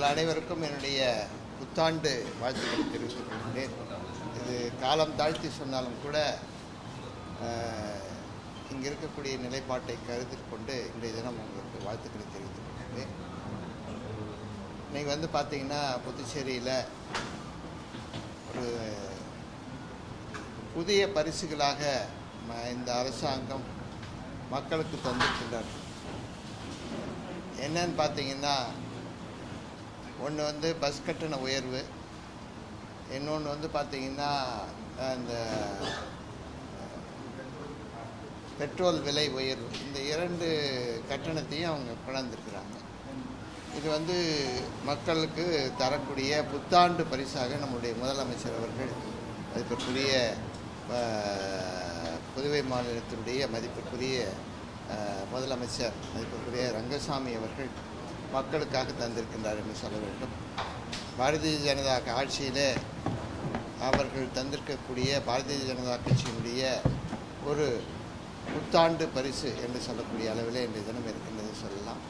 உங்கள் அனைவருக்கும் என்னுடைய புத்தாண்டு வாழ்த்துக்களை தெரிவித்துக் கொள்கிறேன். இது காலம் தாழ்த்தி சொன்னாலும் கூட இங்கே இருக்கக்கூடிய நிலைப்பாட்டை கருத்தில் கொண்டு இன்றைய தினம் உங்களுக்கு வாழ்த்துக்களை தெரிவித்துக் கொள்கிறேன். இன்றைக்கி வந்து பார்த்தீங்கன்னா புதுச்சேரியில் ஒரு புதிய பரிசுகளாக ம- இந்த அரசாங்கம் மக்களுக்கு தந்திருக்கின்றார்கள். என்னன்னு பார்த்தீங்கன்னா ஒன்று வந்து பஸ் கட்டண உயர்வு. இன்னொன்று வந்து பார்த்திங்கன்னா அந்த பெட்ரோல் விலை உயர்வு. இந்த இரண்டு கட்டணத்தையும் அவங்க கொண்டாந்துருக்கிறாங்க. இது வந்து மக்களுக்கு தரக்கூடிய புத்தாண்டு பரிசாக நம்முடைய முதலமைச்சர் அவர்கள் மதிப்பிற்குரிய புதுவை மாநிலத்தினுடைய மதிப்பிற்குரிய முதலமைச்சர் அதுக்குரிய ரங்கசாமி அவர்கள் மக்களுக்காக தந்திருக்கின்றார் என்று சொல்ல வேண்டும். பாரதிய ஜனதா ஆட்சியிலே அவர்கள் தந்திருக்கக்கூடிய பாரதிய ஜனதா கட்சியினுடைய ஒரு புத்தாண்டு பரிசு என்று சொல்லக்கூடிய அளவில் இன்றைய தினம் இருக்கின்றது சொல்லலாம்.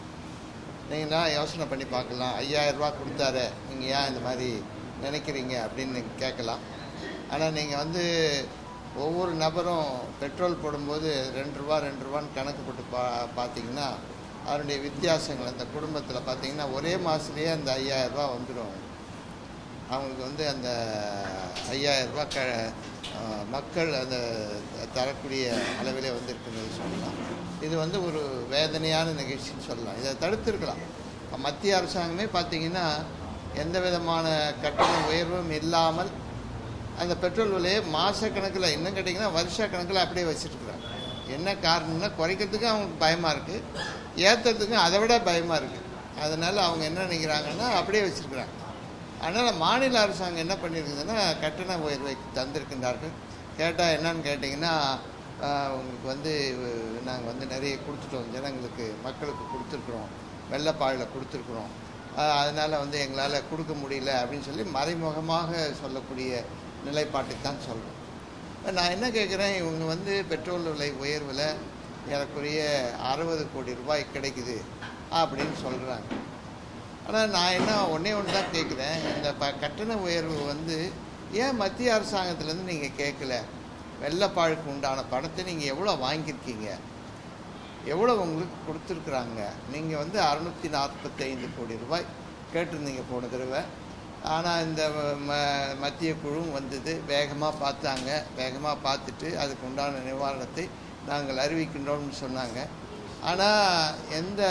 நீங்கள் தான் யோசனை பண்ணி பார்க்கலாம். ஐயாயிரரூபா கொடுத்தாரு நீங்கள் ஏன் இந்த மாதிரி நினைக்கிறீங்க அப்படின்னு நீங்கள் கேட்கலாம். ஆனால் நீங்கள் வந்து ஒவ்வொரு நபரும் பெட்ரோல் போடும்போது ரெண்டு ரூபா ரெண்டு ரூபான்னு கணக்கு போட்டு பா பார்த்தீங்கன்னா அதனுடைய வித்தியாசங்கள். அந்த குடும்பத்தில் பார்த்தீங்கன்னா ஒரே மாதத்துலேயே அந்த ஐயாயிரரூபா வந்துடும் அவங்களுக்கு வந்து அந்த ஐயாயிரரூபா க மக்கள் அந்த தரக்கூடிய அளவிலே வந்திருக்குன்னு சொல்லலாம். இது வந்து ஒரு வேதனையான நிகழ்ச்சின்னு சொல்லலாம். இதை தடுத்துருக்கலாம். மத்திய அரசாங்கமே பார்த்தீங்கன்னா எந்த விதமான கட்டண உயர்வும் இல்லாமல் அந்த பெட்ரோல் விலையை மாத கணக்கில் இன்னும் கேட்டிங்கன்னா வருஷ கணக்கில் அப்படியே வச்சுருக்குறாங்க. என்ன காரணம்னா குறைக்கிறதுக்கு அவங்களுக்கு பயமாக இருக்குது ஏற்றுறதுக்கும் அதை விட பயமாக இருக்குது அதனால் அவங்க என்ன நினைக்கிறாங்கன்னா அப்படியே வச்சுருக்குறாங்க. அதனால் மாநில அரசாங்கம் என்ன பண்ணியிருக்குதுன்னா கட்டண உயர்வை தந்திருக்கின்றார்கள். கேட்டால் என்னன்னு கேட்டிங்கன்னா உங்களுக்கு வந்து நாங்கள் வந்து நிறைய கொடுத்துட்டோம். ஜனங்களுக்கு மக்களுக்கு கொடுத்துருக்குறோம். வெள்ளைப்பாழில் கொடுத்துருக்குறோம். அதனால் வந்து எங்களால் கொடுக்க முடியல அப்படின்னு சொல்லி மறைமுகமாக சொல்லக்கூடிய நிலைப்பாட்டை தான் சொல்கிறோம் நான் என்ன கேட்குறேன் இவங்க வந்து பெட்ரோல் விலை உயர்வில் ஏறக்குறைய அறுபது கோடி ரூபாய் கிடைக்குது அப்படின்னு சொல்கிறாங்க ஆனால் நான் என்ன ஒன்றே ஒன்று தான் கேட்குறேன் இந்த ப கட்டண உயர்வு வந்து ஏன் மத்திய அரசாங்கத்துலேருந்து நீங்கள் கேட்கல வெள்ளைப்பாழுக்கு உண்டான பணத்தை நீங்கள் எவ்வளோ வாங்கியிருக்கீங்க? எவ்வளோ உங்களுக்கு கொடுத்துருக்குறாங்க? நீங்கள் வந்து அறுநூற்றி நாற்பத்தைந்து கோடி ரூபாய் கேட்டிருந்தீங்க போன தடவை. ஆனால் இந்த ம மத்திய குழுவும் வந்தது. வேகமாக பார்த்தாங்க. வேகமாக பார்த்துட்டு அதுக்கு உண்டான நிவாரணத்தை நாங்கள் அறிவிக்கின்றோம்னு சொன்னாங்க. ஆனால் எந்த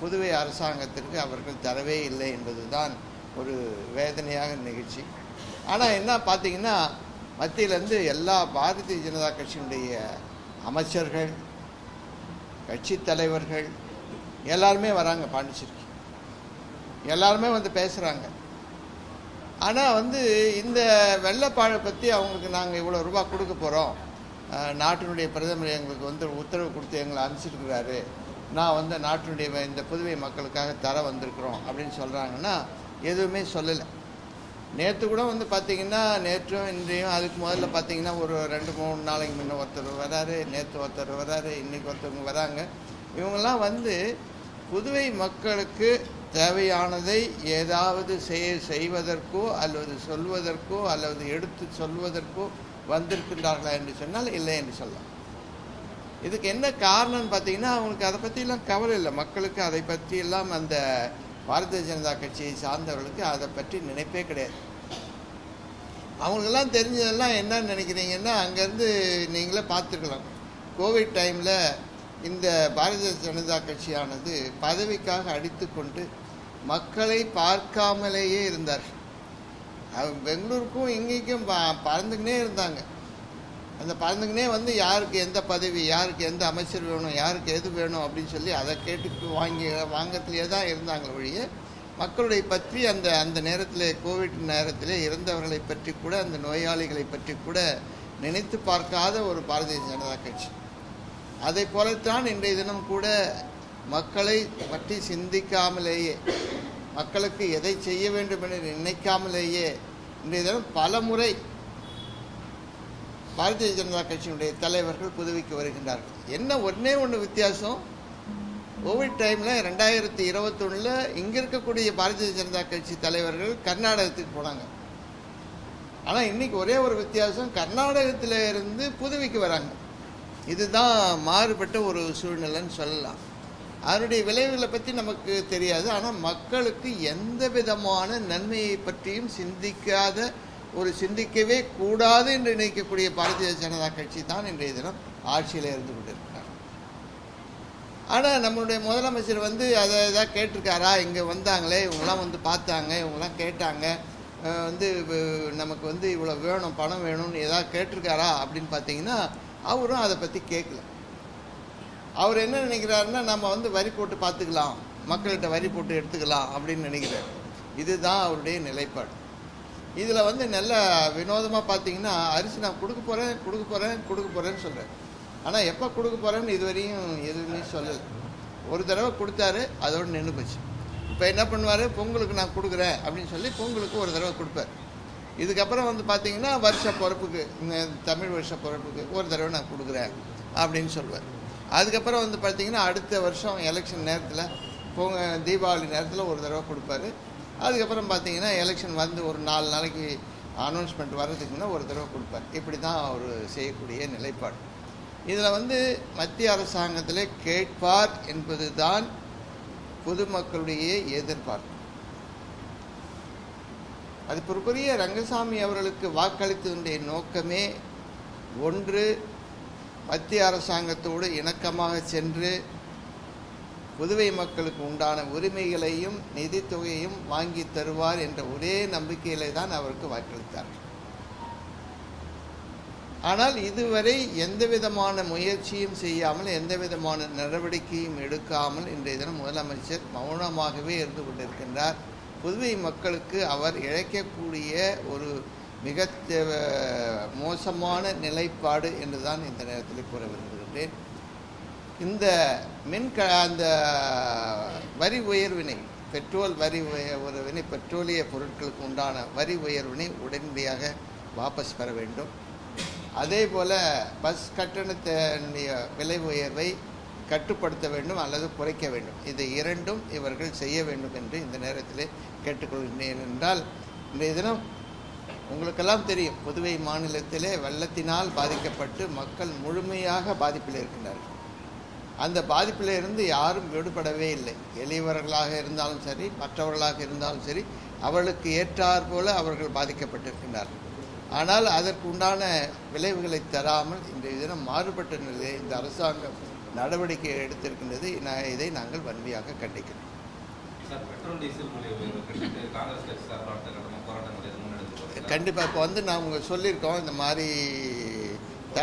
புதுவை அரசாங்கத்திற்கு அவர்கள் தரவே இல்லை என்பது தான் ஒரு வேதனையாக நிகழ்ச்சி. ஆனால் என்ன பார்த்தீங்கன்னா மத்தியிலேருந்து எல்லா பாரதிய ஜனதா கட்சியினுடைய அமைச்சர்கள் கட்சி தலைவர்கள் எல்லாருமே வராங்க பாண்டிச்சேரிக்கு. எல்லாருமே வந்து பேசுகிறாங்க ஆனால் வந்து இந்த வெள்ளப்பாழை பற்றி அவங்களுக்கு நாங்கள் இவ்வளோ ரூபா கொடுக்க போகிறோம் நாட்டினுடைய பிரதமர் எங்களுக்கு வந்து உத்தரவு கொடுத்து எங்களை அனுப்பிச்சிருக்கிறாரு. நான் வந்து நாட்டினுடைய இந்த புதுவை மக்களுக்காக தர வந்திருக்கிறோம் அப்படின்னு சொல்கிறாங்கன்னா எதுவுமே சொல்லலை. நேற்று கூட வந்து பார்த்தீங்கன்னா நேற்றும் இன்றையும் அதுக்கு முதல்ல பார்த்தீங்கன்னா ஒரு ரெண்டு மூணு நாளைக்கு முன்ன ஒருத்தர் வராரு நேற்று ஒருத்தர் வராரு இன்றைக்கி ஒருத்தவங்க வராங்க. இவங்கெல்லாம் வந்து புதுவை மக்களுக்கு தேவையானதை ஏதாவது செய் செய்வதற்கோ அல்லது சொல்வதற்கோ அல்லது எடுத்து சொல்வதற்கோ வந்திருக்கின்றார்களா என்று சொன்னால் இல்லை என்று சொல்லலாம். இதுக்கு என்ன காரணம்னு பார்த்தீங்கன்னா அவங்களுக்கு அதை பற்றிலாம் கவலை இல்லை. மக்களுக்கு அதை பற்றி எல்லாம் அந்த பாரதிய ஜனதா கட்சியை சார்ந்தவர்களுக்கு அதை பற்றி நினைப்பே கிடையாது. அவங்களுக்கெல்லாம் தெரிஞ்சதெல்லாம் என்னன்னு நினைக்கிறீங்கன்னா அங்கேருந்து நீங்களே பார்த்துக்கலாம். கோவிட் டைமில் இந்த பாரதிய ஜனதா கட்சியானது பதவிக்காக அடித்து கொண்டு மக்களை பார்க்காமலேயே இருந்தார் அவங்க பெங்களூருக்கும் இங்கேக்கும் பறந்துக்கினே இருந்தாங்க. அந்த பறந்துக்கினே வந்து யாருக்கு எந்த பதவி யாருக்கு எந்த அமைச்சர் வேணும் யாருக்கு எது வேணும் அப்படின்னு சொல்லி அதை கேட்டு வாங்கி வாங்கத்திலே தான் இருந்தாங்க ஒழிய மக்களுடைய பற்றி அந்த அந்த நேரத்தில் கோவிட் நேரத்தில் இறந்தவர்களை பற்றி கூட அந்த நோயாளிகளை பற்றி கூட நினைத்து பார்க்காத ஒரு பாரதிய ஜனதா கட்சி. அதை போலத்தான் இன்றைய தினம் கூட மக்களை பற்றி சிந்திக்காமலேயே மக்களுக்கு எதை செய்ய வேண்டும் என்று நினைக்காமலேயே இன்றைய தினம் பல முறை பாரதிய ஜனதா கட்சியினுடைய தலைவர்கள் புதுவைக்கு வருகின்றார்கள். என்ன ஒன்றே ஒன்று வித்தியாசம்? கோவிட் டைமில் ரெண்டாயிரத்தி இருபத்தொன்னில் இங்கே இருக்கக்கூடிய பாரதிய ஜனதா கட்சி தலைவர்கள் கர்நாடகத்துக்கு போனாங்க. ஆனால் இன்னைக்கு ஒரே ஒரு வித்தியாசம் கர்நாடகத்தில் இருந்து புதுவைக்கு வராங்க. இதுதான் மாறுபட்ட ஒரு சூழ்நிலைன்னு சொல்லலாம். அதனுடைய விளைவுகளை பற்றி நமக்கு தெரியாது. ஆனால் மக்களுக்கு எந்த விதமான நன்மையை பற்றியும் சிந்திக்காத ஒரு சிந்திக்கவே கூடாது என்று நினைக்கக்கூடிய பாரதிய ஜனதா கட்சி தான் இன்றைய தினம் ஆட்சியில் இருந்து கொண்டிருக்கிறார். ஆனால் நம்மளுடைய முதலமைச்சர் வந்து அதை எதாவது கேட்டிருக்காரா? இங்கே வந்தாங்களே இவங்கெல்லாம் வந்து பார்த்தாங்க இவங்கெல்லாம் கேட்டாங்க. வந்து நமக்கு வந்து இவ்வளோ வேணும் பணம் வேணும்னு ஏதாவது கேட்டிருக்காரா அப்படின்னு பார்த்தீங்கன்னா அவரும் அதை பற்றி கேட்கல. அவர் என்ன நினைக்கிறாருன்னா நம்ம வந்து வரி போட்டு பார்த்துக்கலாம். மக்கள்கிட்ட வரி போட்டு எடுத்துக்கலாம் அப்படின்னு நினைக்கிறார். இதுதான் அவருடைய நிலைப்பாடு. இதில் வந்து நல்ல வினோதமாக பார்த்தீங்கன்னா அரிசி நான் கொடுக்க போகிறேன் கொடுக்க போகிறேன் கொடுக்க போகிறேன்னு சொல்கிறேன் ஆனால் எப்போ கொடுக்க போகிறேன்னு இதுவரையும் எதுவுமே சொல்லலை. ஒரு தடவை கொடுத்தாரு அதோடு நின்று போச்சு. இப்போ என்ன பண்ணுவார்? பொங்கலுக்கு நான் கொடுக்குறேன் அப்படின்னு சொல்லி பொங்கலுக்கு ஒரு தடவை கொடுப்பார். இதுக்கப்புறம் வந்து பார்த்தீங்கன்னா வருஷ பிறப்புக்கு இந்த தமிழ் வருஷ பிறப்புக்கு ஒரு தடவை நான் கொடுக்குறேன் அப்படின்னு சொல்லுவார் அதுக்கப்புறம் வந்து பார்த்திங்கன்னா அடுத்த வருஷம் எலெக்ஷன் நேரத்தில் பொங்க தீபாவளி நேரத்தில் ஒரு தடவை கொடுப்பாரு. அதுக்கப்புறம் பார்த்தீங்கன்னா எலெக்ஷன் வந்து ஒரு நாலு நாளைக்கு அனௌன்ஸ்மெண்ட் வர்றதுக்குன்னா ஒரு தடவை கொடுப்பார். இப்படி தான் அவர் செய்யக்கூடிய நிலைப்பாடு. இதில் வந்து மத்திய அரசாங்கத்தில் கேட்பார் என்பது தான் பொதுமக்களுடைய எதிர்பார்ப்பு. அது பொறுப்புரிய ரங்கசாமி அவர்களுக்கு வாக்களித்ததுடைய நோக்கமே ஒன்று மத்திய அரசாங்கத்தோடு இணக்கமாக சென்று புதுவை மக்களுக்கு உண்டான உரிமைகளையும் நிதித்தொகையையும் வாங்கி தருவார் என்ற ஒரே நம்பிக்கையிலே தான் அவருக்கு வாக்களித்தார்கள் ஆனால் இதுவரை எந்த விதமான முயற்சியும் செய்யாமல் எந்த விதமான நடவடிக்கையும் எடுக்காமல் இன்றைய தினம் முதலமைச்சர் மௌனமாகவே இருந்து கொண்டிருக்கின்றார். புதுவை மக்களுக்கு அவர் இழைக்கக்கூடிய ஒரு மிக மோசமான நிலைப்பாடு என்று தான் இந்த நேரத்தில் கூற விரும்புகின்றேன். இந்த மின் க அந்த வரி உயர்வினை பெட்ரோல் வரி உய- உயர்வினை பெட்ரோலிய பொருட்களுக்கு உண்டான வரி உயர்வினை உடனடியாக வாபஸ் பெற வேண்டும். அதே போல் பஸ் கட்டணத்தினுடைய விலை உயர்வை கட்டுப்படுத்த வேண்டும் அல்லது குறைக்க வேண்டும். இது இரண்டும் இவர்கள் செய்ய வேண்டும் என்று இந்த நேரத்தில் கேட்டுக்கொள்கிறேன் என்றால் இன்றைய தினம் உங்களுக்கெல்லாம் தெரியும் புதுவை மாநிலத்திலே வெள்ளத்தினால் பாதிக்கப்பட்டு மக்கள் முழுமையாக பாதிப்பில் இருக்கின்றார்கள். அந்த பாதிப்பில் இருந்து யாரும் விடுபடவே இல்லை. எளியவர்களாக இருந்தாலும் சரி மற்றவர்களாக இருந்தாலும் சரி அவர்களுக்கு ஏற்றாற் போல அவர்கள் பாதிக்கப்பட்டிருக்கின்றார்கள். ஆனால் அதற்கு உண்டான விளைவுகளை தராமல் இன்றைய தினம் மாறுபட்ட நிலையை இந்த அரசாங்கம் நடவடிக்கை எடுத்திருக்கின்றது. நான் இதை நாங்கள் வன்மையாக கண்டிக்கிறோம். பெட்ரோல் டீசல் கண்டிப்பாக இப்போ வந்து நான் உங்களுக்கு சொல்லியிருக்கோம் இந்த மாதிரி த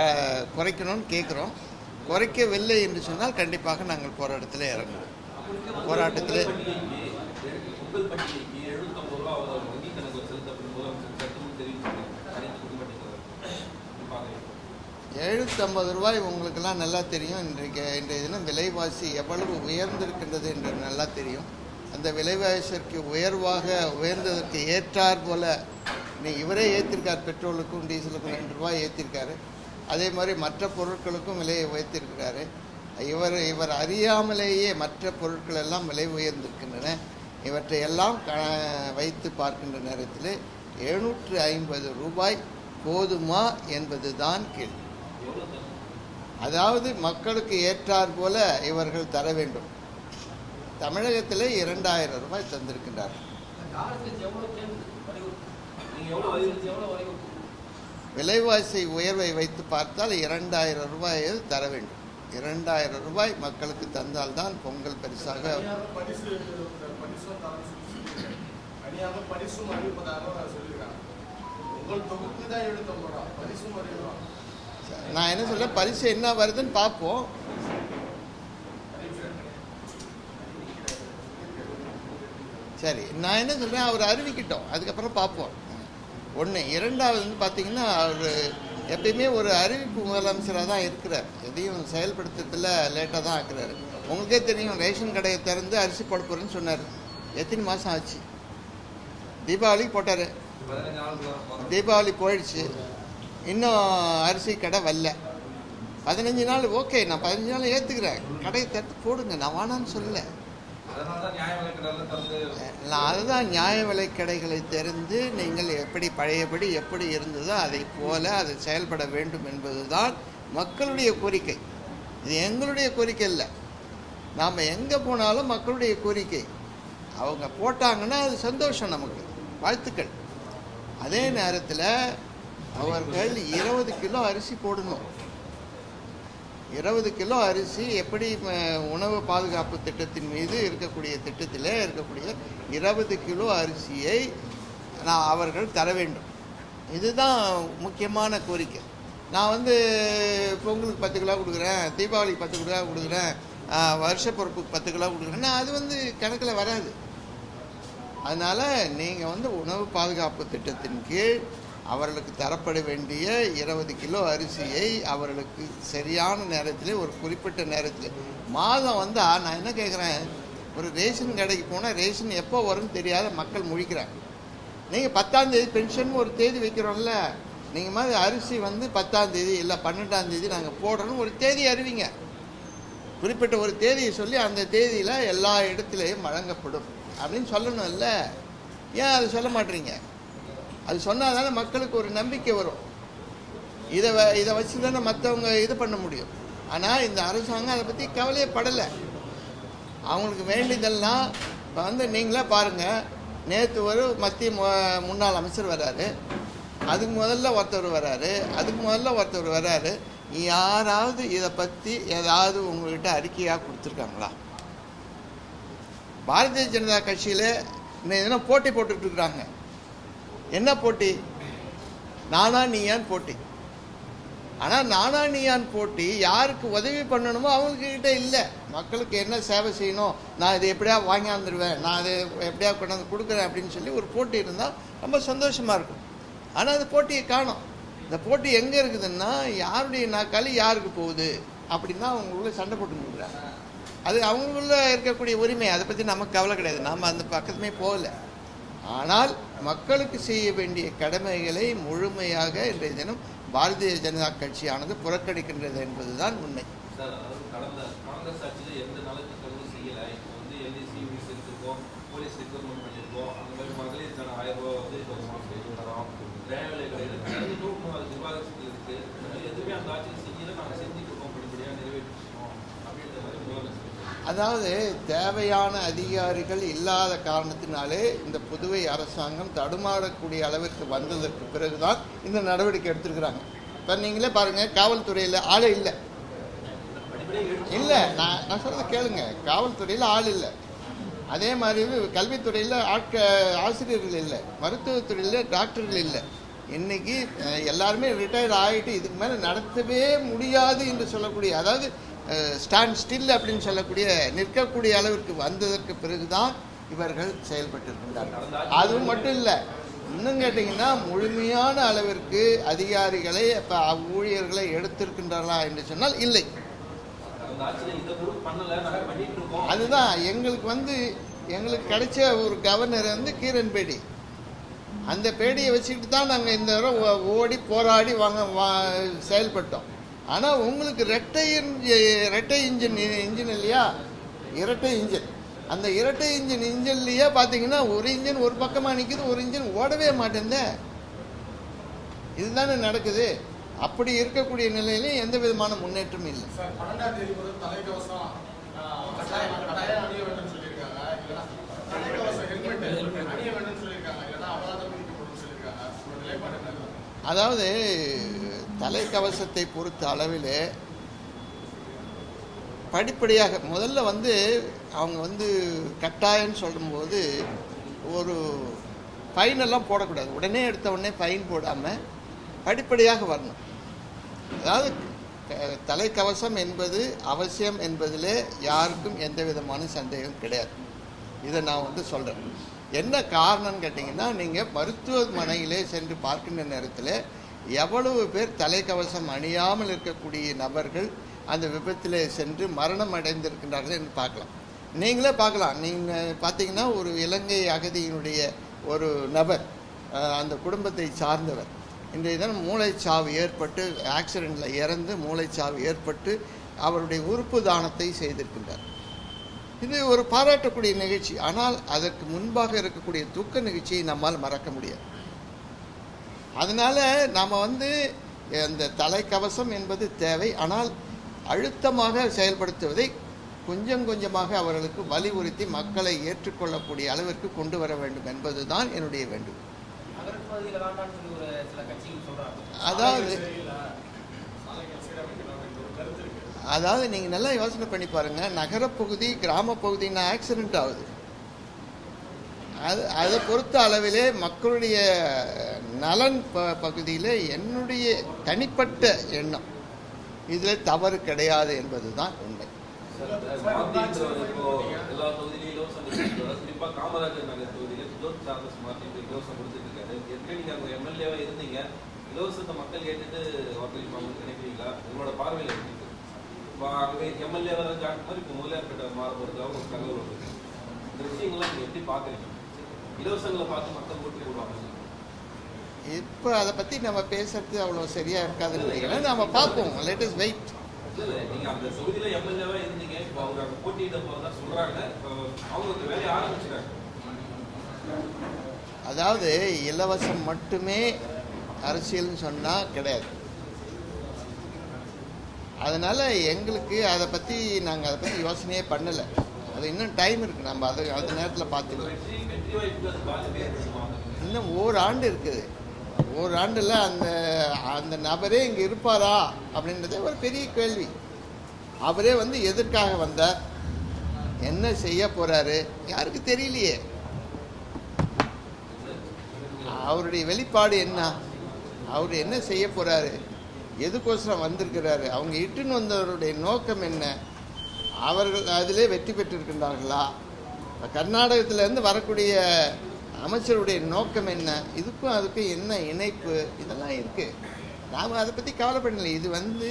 குறைக்கணும்னு கேட்குறோம் குறைக்கவில்லை என்று சொன்னால் கண்டிப்பாக நாங்கள் போராட்டத்தில் இறங்குவோம். போராட்டத்தில் எழுநூத்தம்பது எழுநூற்றம்பது ரூபாய் உங்களுக்கெல்லாம் நல்லா தெரியும். இன்றைக்கு இன்றைய தினம் விலைவாசி எவ்வளவு உயர்ந்திருக்கின்றது என்று நல்லா தெரியும். அந்த விலைவாசிக்கு உயர்வாக உயர்ந்ததற்கு ஏற்றார் போல நீ இவரே ஏற்றிருக்கார் பெட்ரோலுக்கும் டீசலுக்கும் ரெண்டு ரூபாய் ஏற்றிருக்காரு அதே மாதிரி மற்ற பொருட்களுக்கும் விலையை உயர்த்திருக்கிறாரு. இவர் இவர் அறியாமலேயே மற்ற பொருட்கள் எல்லாம் விலை உயர்ந்திருக்கின்றன. இவற்றை எல்லாம் க வைத்து பார்க்கின்ற நேரத்தில் எழுநூற்று ஐம்பது ரூபாய் போதுமா என்பது தான் கேள்வி. அதாவது மக்களுக்கு ஏற்றார் போல இவர்கள் தர வேண்டும். தமிழகத்தில் இரண்டாயிரம் ரூபாய் தந்திருக்கின்றார்கள். விலைவாசி உயர்வை வைத்து பார்த்தால் இரண்டாயிரம் ரூபாயை தர வேண்டும். இரண்டாயிரம் ரூபாய் மக்களுக்கு தந்தால்தான் பொங்கல் பரிசாக நான் என்ன சொல்றேன்? பரிசு என்ன வருதுன்னு பார்ப்போம். சரி நான் என்ன சொல்கிறேன் அவர் அறிவிக்கட்டும். அதுக்கப்புறம் பார்ப்போம். ஒன்று இரண்டாவது வந்து பார்த்தீங்கன்னா அவர் எப்பயுமே ஒரு அறிவிப்பு முதலமைச்சராக தான் இருக்கிறார். எதையும் செயல்படுத்துறதுல லேட்டாக தான் ஆக்குறாரு. உங்களுக்கே தெரியும் ரேஷன் கடையை திறந்து அரிசி போட போகிறேன்னு சொன்னார். எத்தனை மாதம் ஆச்சு? தீபாவளி போட்டார். தீபாவளி போயிடுச்சு. இன்னும் அரிசி கடை வரல. பதினஞ்சு நாள் ஓகே நான் பதினஞ்சு நாள் ஏற்றுக்கிறேன் கடையை திறந்து போடுங்க நான் வேணான்னு சொல்லலை. அதுதான் நியாய விலை கடைகளை தெரிந்து நீங்கள் எப்படி பழையபடி எப்படி இருந்ததோ அதை போல அது செயல்பட வேண்டும் என்பதுதான் மக்களுடைய கோரிக்கை. இது எங்களுடைய கோரிக்கை இல்லை. நாம் எங்கே போனாலும் மக்களுடைய கோரிக்கை. அவங்க போட்டாங்கன்னா அது சந்தோஷம் நமக்கு. வாழ்த்துக்கள். அதே நேரத்தில் அவர்கள் இருபது கிலோ அரிசி போடணும். இருபது கிலோ அரிசி எப்படி உணவு பாதுகாப்பு திட்டத்தின் மீது இருக்கக்கூடிய திட்டத்தில் இருக்கக்கூடிய இருபது கிலோ அரிசியை நான் அவர்கள் தர வேண்டும். இதுதான் முக்கியமான கோரிக்கை. நான் வந்து பொங்கலுக்கு பத்து கிலோ கொடுக்குறேன் தீபாவளிக்கு பத்து கிலோ கொடுக்குறேன் வருஷ பொறுப்புக்கு பத்து கிலோ கொடுக்குறேன்னா அது வந்து கணக்கில் வராது. அதனால் நீங்கள் வந்து உணவு பாதுகாப்பு திட்டத்தின் கீழ் அவர்களுக்கு தரப்பட வேண்டிய இருபது கிலோ அரிசியை அவர்களுக்கு சரியான நேரத்தில் ஒரு குறிப்பிட்ட நேரத்தில். மாதம் வந்தால் நான் என்ன கேட்குறேன் ஒரு ரேஷன் கடைக்கு போனால் ரேஷன் எப்போ வரும்னு தெரியாத மக்கள் முழிக்கிறாங்க. நீங்கள் பத்தாந்தேதி பென்ஷன் ஒரு தேதி வைக்கிறோம்ல. நீங்கள் மாதிரி அரிசி வந்து பத்தாந்தேதி இல்லை பன்னெண்டாந்தேதி நாங்கள் போடுறோன்னு ஒரு தேதி அறிவிங்க. குறிப்பிட்ட ஒரு தேதியை சொல்லி அந்த தேதியில் எல்லா இடத்துலையும் வழங்கப்படும். அப்படின்னு சொல்லணும்ல. ஏன் அதை சொல்ல மாட்டேறீங்க அது சொன்னால் தானே மக்களுக்கு ஒரு நம்பிக்கை வரும். இதை வ- இதை வச்சு தானே மற்றவங்க இது பண்ண முடியும். ஆனால் இந்த அரசாங்கம் அதை பற்றி கவலையே படலை. அவங்களுக்கு வேண்டியதெல்லாம் இப்போ வந்து நீங்களே பாருங்கள் நேற்று ஒரு மத்திய முன்னாள் அமைச்சர் வராரு. அதுக்கு முதல்ல ஒருத்தர் வராரு. அதுக்கு முதல்ல ஒருத்தர் வராரு. யாராவது இதை பற்றி ஏதாவது உங்கள்கிட்ட அறிக்கையாக கொடுத்துருக்காங்களா? பாரதிய ஜனதா கட்சியில் இன்னும் போட்டி போட்டுட்ருக்குறாங்க என்ன போட்டி? நானா நீயான் போட்டி. ஆனால் நானா நீயான் போட்டி யாருக்கு உதவி பண்ணணுமோ அவங்கக்கிட்ட இல்லை. மக்களுக்கு என்ன சேவை செய்யணும்? நான் இதை எப்படியா வாங்கியாந்துருவேன் நான் அதை எப்படியா கொண்டாந்து கொடுக்குறேன் அப்படின்னு சொல்லி ஒரு போட்டி இருந்தால் ரொம்ப சந்தோஷமாக இருக்கும். ஆனால் அந்த போட்டியை காணும். இந்த போட்டி எங்கே இருக்குதுன்னா யாருடைய நாக்காளி யாருக்கு போகுது அப்படின்னு தான் அவங்களுக்குள்ள சண்டை போட்டு கொடுக்குறாங்க. அது அவங்களுக்குள்ள இருக்கக்கூடிய உரிமை. அதை பற்றி நமக்கு கவலை கிடையாது. நாம் அந்த பக்கத்துமே போகலை. ஆனால் மக்களுக்கு செய்ய வேண்டிய கடமைகளை முழுமையாக இன்றைய தினம் பாரதிய ஜனதா கட்சியானது புறக்கணிக்கின்றது என்பதுதான் உண்மை. அதாவது தேவையான அதிகாரிகள் இல்லாத காரணத்தினாலே இந்த புதுவை அரசாங்கம் தடுமாறக்கூடிய அளவிற்கு வந்ததற்கு பிறகுதான் இந்த நடவடிக்கை எடுத்திருக்கிறாங்க. இப்போ நீங்களே பாருங்கள் காவல்துறையில் ஆளே இல்லை. இல்லை நான் நான் சொல்கிறத கேளுங்க. காவல்துறையில் ஆள் இல்லை. அதே மாதிரி கல்வித்துறையில் ஆட்க ஆசிரியர்கள் இல்லை. மருத்துவத்துறையில் டாக்டர்கள் இல்லை. இன்னைக்கு எல்லாருமே ரிட்டையர் ஆகிட்டு இதுக்கு மேலே நடத்தவே முடியாது என்று சொல்லக்கூடிய அதாவது ஸ்டாண்ட் ஸ்டில் அப்படின்னு சொல்லக்கூடிய நிற்கக்கூடிய அளவிற்கு வந்ததற்கு பிறகுதான் இவர்கள் செயல்பட்டிருக்கின்றார்கள். அது மட்டும் இல்லை இன்னும் கேட்டிங்கன்னா முழுமையான அளவிற்கு அதிகாரிகளை இப்போ ஊழியர்களை எடுத்திருக்கின்றார்களா என்று சொன்னால் இல்லை. அதுதான் எங்களுக்கு வந்து எங்களுக்கு கிடைச்ச ஒரு கவர்னர் வந்து கீரன் பேடி. அந்த பேடியை வச்சுக்கிட்டு தான் நாங்கள் இந்த தடவை ஓ- ஓடி போராடி வாங்க வா செயல்பட்டோம். ஆனால் உங்களுக்கு ரெட்டை இன்ஜி- ரெட்டை இன்ஜின் இன்ஜின் இல்லையா? இரட்டை இன்ஜின். அந்த இரட்டை இன்ஜின் இன்ஜின்லேயே பார்த்தீங்கன்னா ஒரு இன்ஜின் ஒரு பக்கமாக நிற்குது ஒரு இன்ஜின் ஓடவே மாட்டேங்குதே இதுதானே நடக்குது. அப்படி இருக்கக்கூடிய நிலையிலும் எந்த விதமான முன்னேற்றமும் இல்லை. அதாவது தலைக்கவசத்தை பொறுத்த அளவிலே படிப்படியாக முதல்ல வந்து அவங்க வந்து கட்டாயம்னு சொல்லும்போது ஒரு ஃபைன் எல்லாம் போடக்கூடாது. உடனே எடுத்த உடனே ஃபைன் போடாமல் படிப்படியாக வரணும். அதாவது தலைக்கவசம் என்பது அவசியம் என்பதிலே யாருக்கும் எந்த விதமான சந்தேகம் கிடையாது. இதை நான் வந்து சொல்கிறேன் என்ன காரணம்னு கேட்டிங்கன்னா நீங்கள் மருத்துவமனையிலே சென்று பார்க்கின்ற நேரத்தில் எவ்வளவு பேர் தலைக்கவசம் அணியாமல் இருக்கக்கூடிய நபர்கள் அந்த விபத்திலே சென்று மரணம் அடைந்திருக்கின்றார்கள் என்று பார்க்கலாம். நீங்களே பார்க்கலாம். நீங்கள் பார்த்தீங்கன்னா ஒரு இலங்கை அகதியினுடைய ஒரு நபர் அந்த குடும்பத்தை சார்ந்தவர். இன்றைய தினம் மூளைச்சாவு ஏற்பட்டு ஆக்சிடெண்ட்டில் இறந்து மூளைச்சாவு ஏற்பட்டு அவருடைய உறுப்பு தானத்தை செய்திருக்கின்றார். இது ஒரு பாராட்டக்கூடிய நிகழ்ச்சி. ஆனால் அதற்கு முன்பாக இருக்கக்கூடிய துக்க நிகழ்ச்சியை நம்மால் மறக்க முடியாது. அதனால் நாம் வந்து இந்த தலைக்கவசம் என்பது தேவை. ஆனால் அழுத்தமாக செயல்படுத்துவதை கொஞ்சம் கொஞ்சமாக அவர்களுக்கு வலியுறுத்தி மக்களை ஏற்றுக்கொள்ளக்கூடிய அளவிற்கு கொண்டு வர வேண்டும் என்பதுதான் என்னுடைய வேண்டுகோள். அதாவது அதாவது நீங்கள் நல்லா யோசனை பண்ணி பாருங்கள் நகரப்பகுதி கிராமப்பகுதின்னா ஆக்சிடென்ட் ஆகுது. அது அதை பொறுத்த அளவிலே மக்களுடைய நலன் ப பகுதியில் என்னுடைய தனிப்பட்ட எண்ணம். இதில் தவறு கிடையாது என்பது தான் உண்மை. இப்போ எல்லா தொகுதியிலும் காமராஜர் நகர் தொகுதியில சார்லஸ் மார்ட்டின் இலவசம் கொடுத்துட்டு இருக்காரு ஏற்கனவே இருந்தீங்க இலவசத்தை மக்கள் கேட்டுட்டு நினைக்கிறீங்களா உங்களோட பார்வையில் இருக்கு? இப்போ அங்கே எம்எல்ஏவா தான் மாதிரி இப்போ முதலியார்பேட்டை ஒரு தகவல் இருக்கு இந்த எப்படி பாக்குறீங்க இலவசங்களை பார்த்து மக்கள் ஓட்டு போடுவாங்க இப்போ அதை பற்றி நம்ம பேசுறது அவ்வளோ சரியாக இருக்காதுன்னு நினைக்கிறேன் நம்ம பார்ப்போம் லெட் இஸ் வெயிட் இல்ல இல்ல நீங்க அந்த தொகுதியில எம்எல்ஏவா இருந்தீங்க இப்போ அவங்க அங்க போட்டியிட போறதா சொல்றாங்க. இப்போ அவங்க அந்த வேலையை ஆரம்பிச்சிட்டாங்க. அதாவது இலவசம் மட்டுமே அரசியல்னு சொன்னால் கிடையாது. அதனால் எங்களுக்கு அதை பற்றி நாங்கள் அதை பற்றி யோசனையே பண்ணலை. அது இன்னும் டைம் இருக்குது நம்ம அது அந்த நேரத்தில் பார்த்துக்கலாம். இன்னும் ஓராண்டு இருக்குது. ஒரு ஆண்டில் அந்த அந்த நபரே இங்கே இருப்பாரா அப்படின்றதே ஒரு பெரிய கேள்வி. அவரே வந்து எதற்காக வந்தார்? என்ன செய்ய போகிறாரு யாருக்கு தெரியலையே. அவருடைய வெளிப்பாடு என்ன? அவர் என்ன செய்ய போகிறாரு எதுக்கோசரம் வந்திருக்கிறாரு? அவங்க இட்டுன்னு வந்தவருடைய நோக்கம் என்ன? அவர்கள் அதிலே வெற்றி பெற்றிருக்கின்றார்களா? கர்நாடகத்திலேருந்து வரக்கூடிய அமைச்சருடைய நோக்கம் என்ன? இதுக்கும் அதுக்கும் என்ன இணைப்பு? இதெல்லாம் இருக்குது நாம் அதை பற்றி கவலைப்படலை. இது வந்து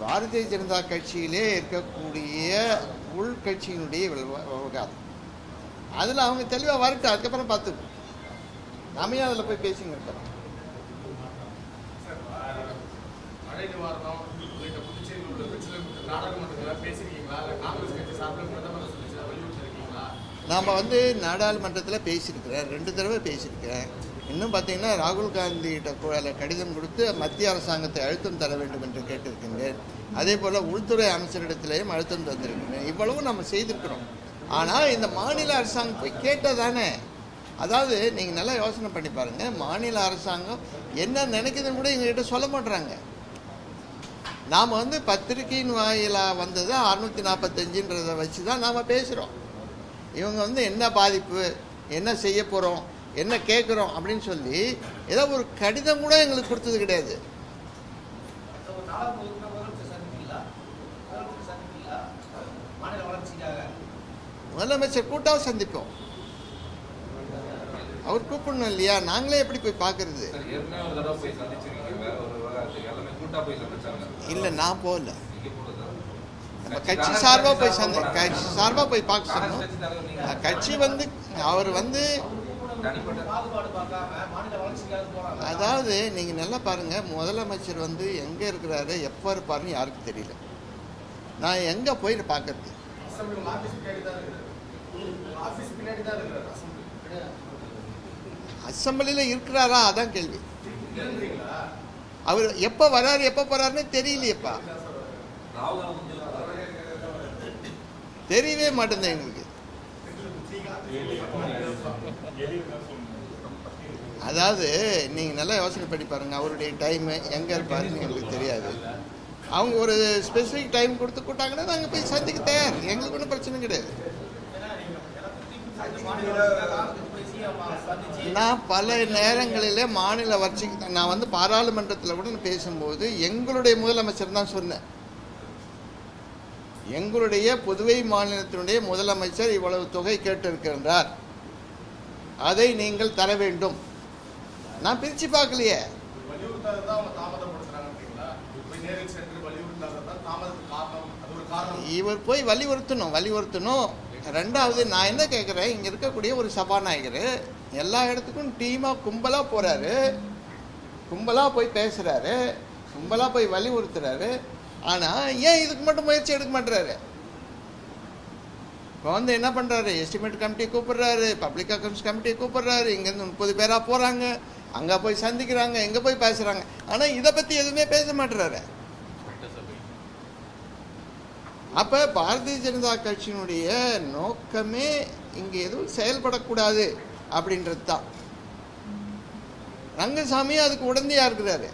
பாரதிய ஜனதா கட்சியிலே இருக்கக்கூடிய உள்கட்சியினுடைய விவகாரம். அதில் அவங்க தெளிவாக வரட்டும். அதுக்கப்புறம் பார்த்துக்கோ நாம ஏன் அதில் போய் பேசிங்க இருக்கிறோம் நாடாளுமன்றத்தில் காங்கிரஸ் கட்சி சார்பில் பிரதமர் நாம் வந்து நாடாளுமன்றத்தில் பேசியிருக்கிறேன். ரெண்டு தடவை பேசியிருக்கேன் இன்னும் பார்த்தீங்கன்னா ராகுல் காந்திகிட்ட கடிதம் கொடுத்து மத்திய அரசாங்கத்தை அழுத்தம் தர வேண்டும் என்று கேட்டிருக்கின்றேன். அதே போல் உள்துறை அமைச்சரிடத்திலேயும் அழுத்தம் தந்திருக்கின்றேன். இவ்வளவும் நம்ம செய்திருக்கிறோம். ஆனால் இந்த மாநில அரசாங்கம் போய் கேட்டால் தானே? அதாவது நீங்கள் நல்லா யோசனை பண்ணி பாருங்கள் மாநில அரசாங்கம் என்ன நினைக்குதுன்னு கூட எங்ககிட்ட சொல்ல மாட்றாங்க. நாம் வந்து பத்திரிகையின் வாயிலாக வந்தது அறுநூற்றி நாற்பத்தஞ்சுன்றதை வச்சு தான் நாம் பேசுகிறோம் இவங்க வந்து என்ன பாதிப்பு என்ன செய்ய போகிறோம் என்ன கேட்குறோம் அப்படின்னு சொல்லி ஏதோ ஒரு கடிதம் கூட எங்களுக்கு கொடுத்தது கிடையாது. முதலமைச்சர் கூட்டாக சந்திப்போம். அவர் கூப்பிடணும் இல்லையா? நாங்களே எப்படி போய் பார்க்கறது இல்லை நான் போகல. நம்ம கட்சி சார்பாக போய் சந்தி கட்சி சார்பாக போய் பார்க்க சொன்னோம். கட்சி வந்து அவர் வந்து அதாவது நீங்கள் நல்லா பாருங்கள் முதலமைச்சர் வந்து எங்கே இருக்கிறாரு எப்போ இருப்பாருன்னு யாருக்கும் தெரியல. நான் எங்கே போய் பார்க்கறது? அசம்பிளியில் இருக்கிறாரா? அதான் கேள்வி. அவர் எப்போ வராரு எப்போ போகிறாருன்னு தெரியலையேப்பா. தெரியவே மாட்டேங்குது எங்களுக்கு. அதாவது நீங்கள் நல்லா யோசனை பண்ணி பாருங்கள் அவருடைய டைமு எங்கே இருப்பாருன்னு எங்களுக்கு தெரியாது. அவங்க ஒரு ஸ்பெசிஃபிக் டைம் கொடுத்து கூட்டாங்கன்னா நாங்கள் போய் சந்திக்க தயார். எங்களுக்கு ஒன்றும் பிரச்சனை கிடையாது. நான் பல நேரங்களில் மாநில வச்சு நான் வந்து பாராளுமன்றத்தில் கூட நான் பேசும்போது எங்களுடைய முதலமைச்சர் தான் சொன்னேன் எங்களுடைய புதுவை மாநிலத்தினுடைய முதலமைச்சர் இவ்வளவு தொகை கேட்டிருக்கின்றார். அதை நீங்கள் தர வேண்டும். நான் பிரித்து பார்க்கலையே. இவர் போய் வலியுறுத்தணும் வலியுறுத்தணும். ரெண்டாவது நான் என்ன கேட்குறேன் இங்கே இருக்கக்கூடிய ஒரு சபாநாயகர் எல்லா இடத்துக்கும் டீமாக கும்பலாக போகிறாரு கும்பலாக போய் பேசுகிறாரு கும்பலாக போய் வலியுறுத்துறாரு. ஆனால் ஏன் இதுக்கு மட்டும் முயற்சி எடுக்க மாட்டுறாரு இப்போ வந்து என்ன பண்ணுறாரு எஸ்டிமேட் கமிட்டி கூப்பிடுறாரு. பப்ளிக் அக்கௌண்ட்ஸ் கமிட்டி கூப்பிடுறாரு. இங்கேருந்து முப்பது பேராக போகிறாங்க அங்கே போய் சந்திக்கிறாங்க. எங்கே போய் பேசுகிறாங்க ஆனால் இதை பற்றி எதுவுமே பேச மாட்டுறாரு அப்போ பாரதிய ஜனதா கட்சியினுடைய நோக்கமே இங்கே எதுவும் செயல்படக்கூடாது அப்படின்றது தான் ரங்கசாமியும் அதுக்கு உடந்தையாக இருக்கிறாரு.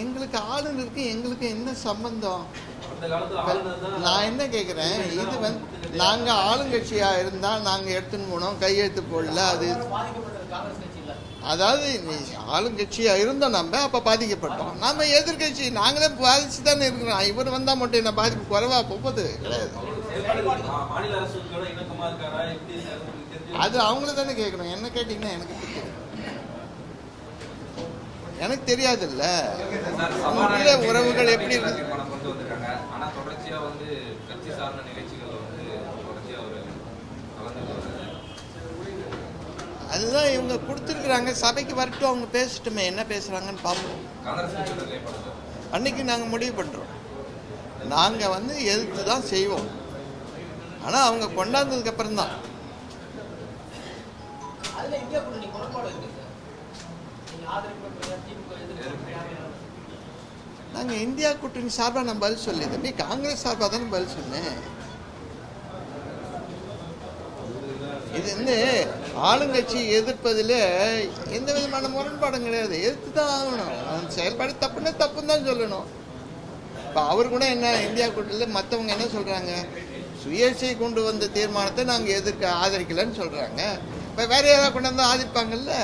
எங்களுக்கு ஆளுநருக்கு எங்களுக்கு என்ன சம்பந்தம்? நான் என்ன கேட்குறேன் இது வந்து நாங்கள் ஆளுங்கட்சியாக இருந்தால் நாங்கள் எடுத்துன்னு போனோம் கையெழுத்து போடல அது அதாவது நீ ஆளுங்கட்சியாக இருந்தோம் நம்ம அப்போ பாதிக்கப்பட்டோம். நம்ம எதிர்க்கட்சி நாங்களே பாதிச்சு தானே இருக்கிறோம். இவர் வந்தால் மட்டும் என்ன பாதிப்பு குறைவா போகுது? கிடையாது. அது அவங்கள தானே கேட்கணும் என்ன கேட்டிங்கன்னா எனக்கு எனக்கு தெரியாதுல்ல. சார், உங்களுடைய உறவுகள் எப்படி இருக்கு. அதுதான் இவங்க கொடுத்துருக்குறாங்க. சபைக்கு வரட்டும் அவங்க பேசட்டுமே. என்ன பேசுகிறாங்கன்னு பார்ப்போம். அன்னைக்கு நாங்கள் முடிவு பண்ணுறோம் நாங்கள் வந்து எதிர்த்து தான் செய்வோம். ஆனால் அவங்க கொண்டாந்ததுக்கு அப்புறம் தான் அதுல இந்தியா கூட்டணி குறைபாடு இருக்கு சார் நீங்க ஆதரிப்பு திமுக எதிர்ப்பு நாங்கள் இந்தியா கூட்டணி சார்பாக நான் பதில் சொல்லி தம்பி காங்கிரஸ் சார்பாக தானே பதில் சொன்னேன் இது வந்து ஆளுங்கட்சி எதிர்ப்பதில் எந்த விதமான முரண்பாடும் கிடையாது. எதிர்த்து தான் ஆகணும். அந்த செயல்பாடு தப்புன்னா தப்புன்னு தான் சொல்லணும். இப்போ அவர் கூட என்ன இந்தியா கூட்டத்தில் மற்றவங்க என்ன சொல்கிறாங்க சுயேட்சை கொண்டு வந்த தீர்மானத்தை நாங்கள் எதிர்க்க ஆதரிக்கலைன்னு சொல்கிறாங்க இப்போ வேற யாராவது கொண்டு வந்தால் ஆதரிப்பாங்கல்ல?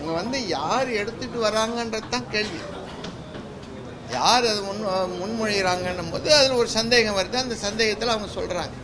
அவங்க வந்து யார் எடுத்துட்டு வராங்கன்றது தான் கேள்வி. யார் அது முன் முன்மொழிகிறாங்கன்னும் போது அதில் ஒரு சந்தேகம் வருது. அந்த சந்தேகத்தில் அவங்க சொல்கிறாங்க